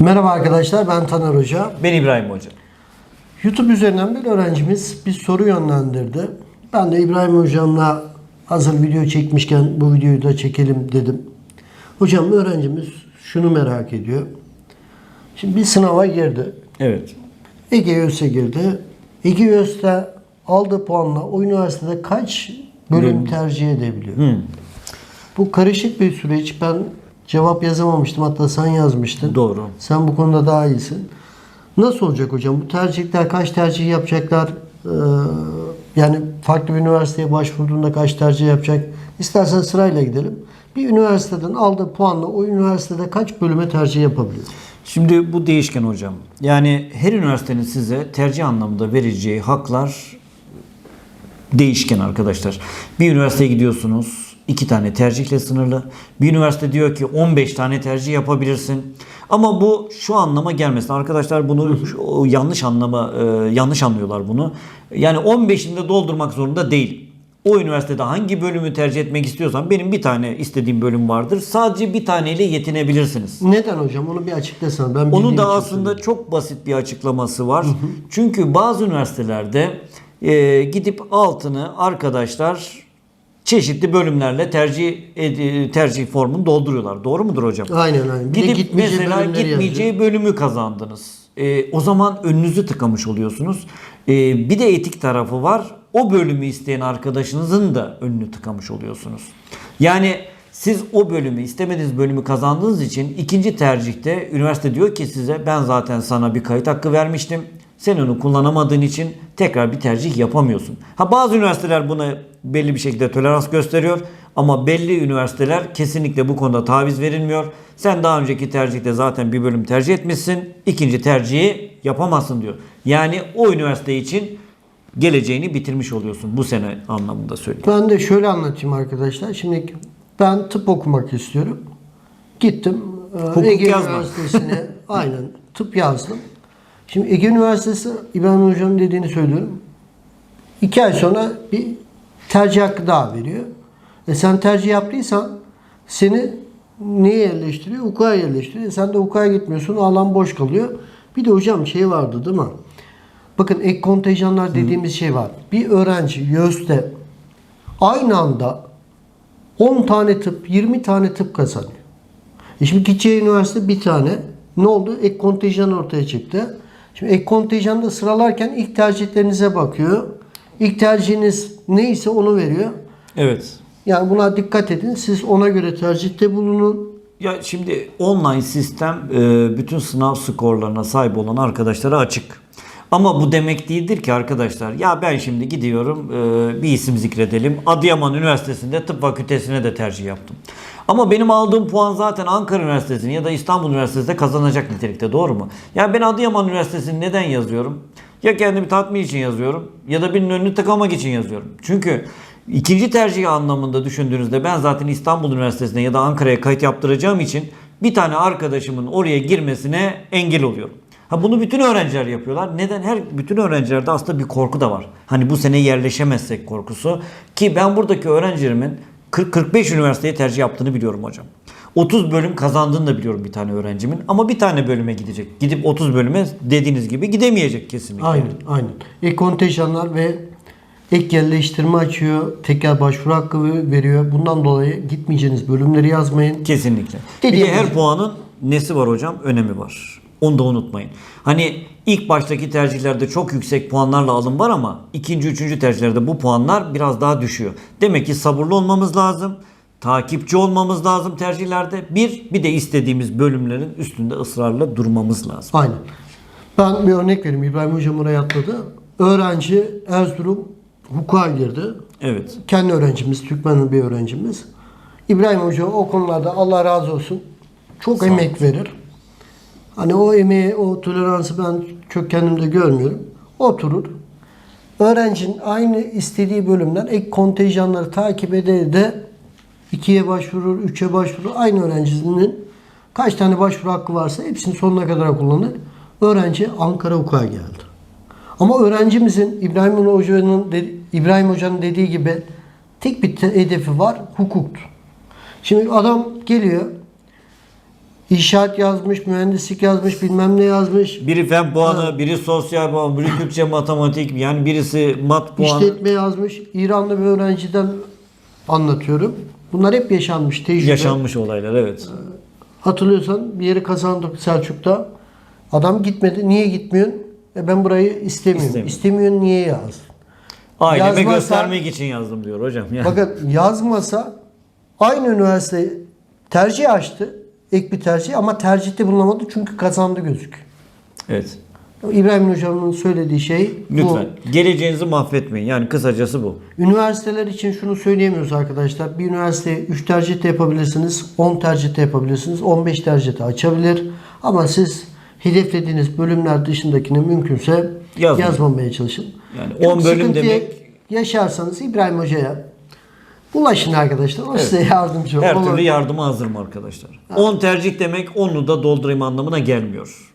Merhaba arkadaşlar ben Taner Hoca. Ben İbrahim Hoca. YouTube üzerinden bir öğrencimiz bir soru yönlendirdi. Ben de İbrahim Hocam'la hazır video çekmişken bu videoyu da çekelim dedim. Hocam öğrencimiz şunu merak ediyor. Şimdi bir sınava girdi. Evet. Ege ÖS'e girdi. Ege ÖS'te aldığı puanla o üniversitede kaç bölüm tercih edebiliyor? Hı. Bu karışık bir süreç. Ben cevap yazamamıştım. Hatta sen yazmıştın. Doğru. Sen bu konuda daha iyisin. Nasıl olacak hocam? Bu tercihler kaç tercih yapacaklar? Ee, yani farklı bir üniversiteye başvurduğunda kaç tercih yapacak? İstersen sırayla gidelim. Bir üniversiteden aldığı puanla o üniversitede kaç bölüme tercih yapabiliyor? Şimdi bu değişken hocam. Yani her üniversitenin size tercih anlamında vereceği haklar değişken arkadaşlar. Bir üniversiteye gidiyorsunuz. İki tane tercihle sınırlı. Bir üniversite diyor ki 15 tane tercih yapabilirsin. Ama bu şu anlama gelmesin. Arkadaşlar bunu şu- yanlış anlama e, yanlış anlıyorlar bunu. Yani 15'inde doldurmak zorunda değil. O üniversitede hangi bölümü tercih etmek istiyorsan benim bir tane istediğim bölüm vardır. Sadece bir taneyle yetinebilirsiniz. Neden hocam? Onu bir açıklasana. Ben bildiğim da aslında çok basit bir açıklaması var. Çünkü bazı üniversitelerde e, gidip altını arkadaşlar çeşitli bölümlerle tercih tercih formunu dolduruyorlar. Doğru mudur hocam? Aynen aynen. Bir Gidip gitmeyeceği mesela gitmeyeceği bölümü kazandınız. E, o zaman önünüzü tıkamış oluyorsunuz. E, bir de etik tarafı var. O bölümü isteyen arkadaşınızın da önünü tıkamış oluyorsunuz. Yani siz o bölümü istemediğiniz bölümü kazandığınız için ikinci tercihte üniversite diyor ki size ben zaten sana bir kayıt hakkı vermiştim. Sen onu kullanamadığın için tekrar bir tercih yapamıyorsun. Ha bazı üniversiteler buna belli bir şekilde tolerans gösteriyor ama belli üniversiteler kesinlikle bu konuda taviz verilmiyor. Sen daha önceki tercihte zaten bir bölüm tercih etmişsin. ikinci tercihi yapamazsın diyor. Yani o üniversite için geleceğini bitirmiş oluyorsun bu sene anlamında söylüyorum. Ben de şöyle anlatayım arkadaşlar. Şimdi ben tıp okumak istiyorum. Gittim e, Hukuk Ege yazma. Üniversitesi'ne aynen tıp yazdım. Şimdi Ege Üniversitesi İbrahim Hoca'nın dediğini söylüyorum. İki ay sonra bir tercih hakkı daha veriyor. E sen tercih yaptıysan seni neye yerleştiriyor? Hukuka yerleştiriyor. E sen de hukuka gitmiyorsun. Alan boş kalıyor. Bir de hocam şey vardı değil mi? Bakın ek kontenjanlar dediğimiz şey var. Bir öğrenci YÖS'te aynı anda 10 tane tıp, 20 tane tıp kazanıyor. E şimdi gideceği üniversite bir tane. Ne oldu? Ek kontenjan ortaya çıktı. Şimdi ek kontenjanda sıralarken ilk tercihlerinize bakıyor. İlk tercihiniz neyse onu veriyor. Evet. Yani buna dikkat edin. Siz ona göre tercihte bulunun. Ya şimdi online sistem e, bütün sınav skorlarına sahip olan arkadaşlara açık. Ama bu demek değildir ki arkadaşlar. Ya ben şimdi gidiyorum e, bir isim zikredelim. Adıyaman Üniversitesi'nde tıp fakültesine de tercih yaptım. Ama benim aldığım puan zaten Ankara Üniversitesi'ni ya da İstanbul Üniversitesi'nde kazanacak nitelikte doğru mu? Ya ben Adıyaman Üniversitesi'ni neden yazıyorum? Ya kendimi tatmin için yazıyorum ya da birinin önünü tıkamak için yazıyorum. Çünkü İkinci tercih anlamında düşündüğünüzde ben zaten İstanbul Üniversitesi'ne ya da Ankara'ya kayıt yaptıracağım için bir tane arkadaşımın oraya girmesine engel oluyorum. Ha bunu bütün öğrenciler yapıyorlar. Neden? Her bütün öğrencilerde aslında bir korku da var. Hani bu sene yerleşemezsek korkusu ki ben buradaki öğrencilerimin 40-45 üniversiteye tercih yaptığını biliyorum hocam. 30 bölüm kazandığını da biliyorum bir tane öğrencimin ama bir tane bölüme gidecek. Gidip 30 bölüme dediğiniz gibi gidemeyecek kesinlikle. Aynen, aynen. Ek kontenjanlar ve ek yerleştirme açıyor. Tekrar başvuru hakkı veriyor. Bundan dolayı gitmeyeceğiniz bölümleri yazmayın. Kesinlikle. Bir Dediğimiz- de her puanın nesi var hocam? Önemi var. Onu da unutmayın. Hani ilk baştaki tercihlerde çok yüksek puanlarla alım var ama ikinci, üçüncü tercihlerde bu puanlar biraz daha düşüyor. Demek ki sabırlı olmamız lazım. Takipçi olmamız lazım tercihlerde. Bir, bir de istediğimiz bölümlerin üstünde ısrarla durmamız lazım. Aynen. Ben bir örnek vereyim. İbrahim Hocam oraya atladı. Öğrenci Erzurum hukuka girdi. Evet. Kendi öğrencimiz, Türkmen bir öğrencimiz. İbrahim Hoca o konularda Allah razı olsun çok emek verir. Hani o emeği, o toleransı ben çok kendimde görmüyorum. Oturur. Öğrencinin aynı istediği bölümden ek kontenjanları takip eder de ikiye başvurur, üçe başvurur. Aynı öğrencinin kaç tane başvuru hakkı varsa hepsini sonuna kadar kullanır. Öğrenci Ankara Hukuk'a geldi. Ama öğrencimizin İbrahim Hoca'nın İbrahim Hoca'nın dediği gibi tek bir hedefi var hukuktu. Şimdi adam geliyor İnşaat yazmış, mühendislik yazmış, bilmem ne yazmış. Biri fen puanı, biri sosyal puan, biri Türkçe matematik yani birisi mat puanı. İşletme yazmış. İranlı bir öğrenciden anlatıyorum. Bunlar hep yaşanmış tecrübe. Yaşanmış olaylar evet. Hatırlıyorsan bir yeri kazandık Selçuk'ta. Adam gitmedi. Niye gitmiyorsun? E ben burayı istemiyorum. İstemiyorum. İstemiyorsun niye yaz? Aileme Yazmazsa- göstermek için yazdım diyor hocam. Yani. Bakın yazmasa aynı üniversite tercih açtı. Ek bir tercih ama tercihte bulunamadı çünkü kazandı gözük. Evet. İbrahim Hocam'ın söylediği şey bu. Lütfen. Geleceğinizi mahvetmeyin. Yani kısacası bu. Üniversiteler için şunu söyleyemiyoruz arkadaşlar. Bir üniversiteye 3 tercih de yapabilirsiniz, 10 tercih de yapabilirsiniz, 15 tercih de açabilir. Ama siz hedeflediğiniz bölümler dışındakini mümkünse Yazmayın. yazmamaya çalışın. Yani Çok 10 bölüm demek- yaşarsanız İbrahim Hoca'ya bulaşın arkadaşlar. O size yardımcı Her olur. türlü yardıma hazırım arkadaşlar. 10 tercih demek 10'u da doldurayım anlamına gelmiyor.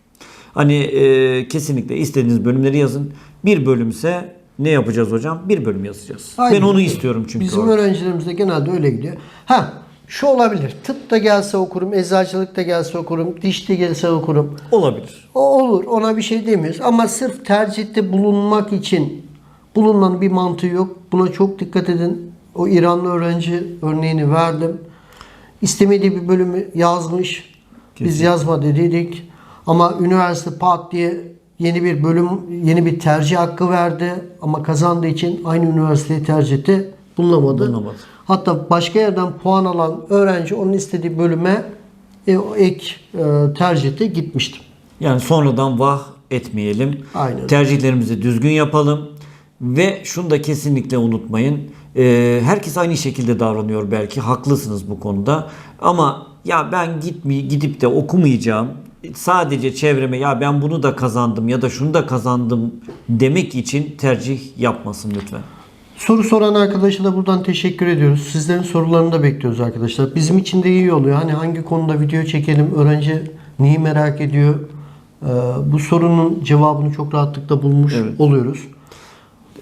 Hani e, kesinlikle istediğiniz bölümleri yazın. Bir bölümse ne yapacağız hocam? Bir bölüm yazacağız. Aynen. Ben onu istiyorum çünkü. Bizim orada. öğrencilerimiz de genelde öyle gidiyor. Ha şu olabilir. Tıp da gelse okurum, eczacılık da gelse okurum, diş de gelse okurum. Olabilir. O olur. Ona bir şey demiyoruz. Ama sırf tercihte bulunmak için bulunmanın bir mantığı yok. Buna çok dikkat edin. O İranlı öğrenci örneğini verdim. İstemediği bir bölümü yazmış. Biz Kesin. yazma dedik. Ama üniversite pat diye yeni bir bölüm, yeni bir tercih hakkı verdi. Ama kazandığı için aynı üniversiteyi tercih etti. Bulunamadı. Bulunamadı. Hatta başka yerden puan alan öğrenci onun istediği bölüme e, ek e, tercihte gitmişti. Yani sonradan vah etmeyelim. Aynen. Tercihlerimizi düzgün yapalım. Ve şunu da kesinlikle unutmayın. Ee, herkes aynı şekilde davranıyor belki. Haklısınız bu konuda. Ama ya ben gitmey gidip de okumayacağım. Sadece çevreme ya ben bunu da kazandım ya da şunu da kazandım demek için tercih yapmasın lütfen. Soru soran arkadaşa da buradan teşekkür ediyoruz. Sizlerin sorularını da bekliyoruz arkadaşlar. Bizim için de iyi oluyor. Hani hangi konuda video çekelim, öğrenci neyi merak ediyor. Ee, bu sorunun cevabını çok rahatlıkla bulmuş Evet. oluyoruz.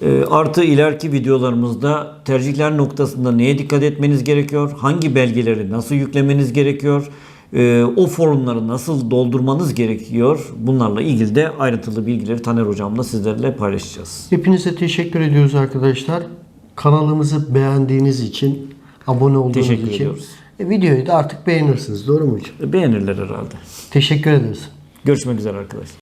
Ee, Artı ileriki videolarımızda tercihler noktasında neye dikkat etmeniz gerekiyor? Hangi belgeleri nasıl yüklemeniz gerekiyor? Ee, O formları nasıl doldurmanız gerekiyor? Bunlarla ilgili de ayrıntılı bilgileri Taner Hocam'la sizlerle paylaşacağız. Hepinize teşekkür ediyoruz arkadaşlar. Kanalımızı beğendiğiniz için, abone olduğunuz Teşekkür için. ediyoruz. E, videoyu da artık beğenirsiniz. Doğru mu hocam? Beğenirler herhalde. Teşekkür ederiz. Görüşmek üzere arkadaşlar.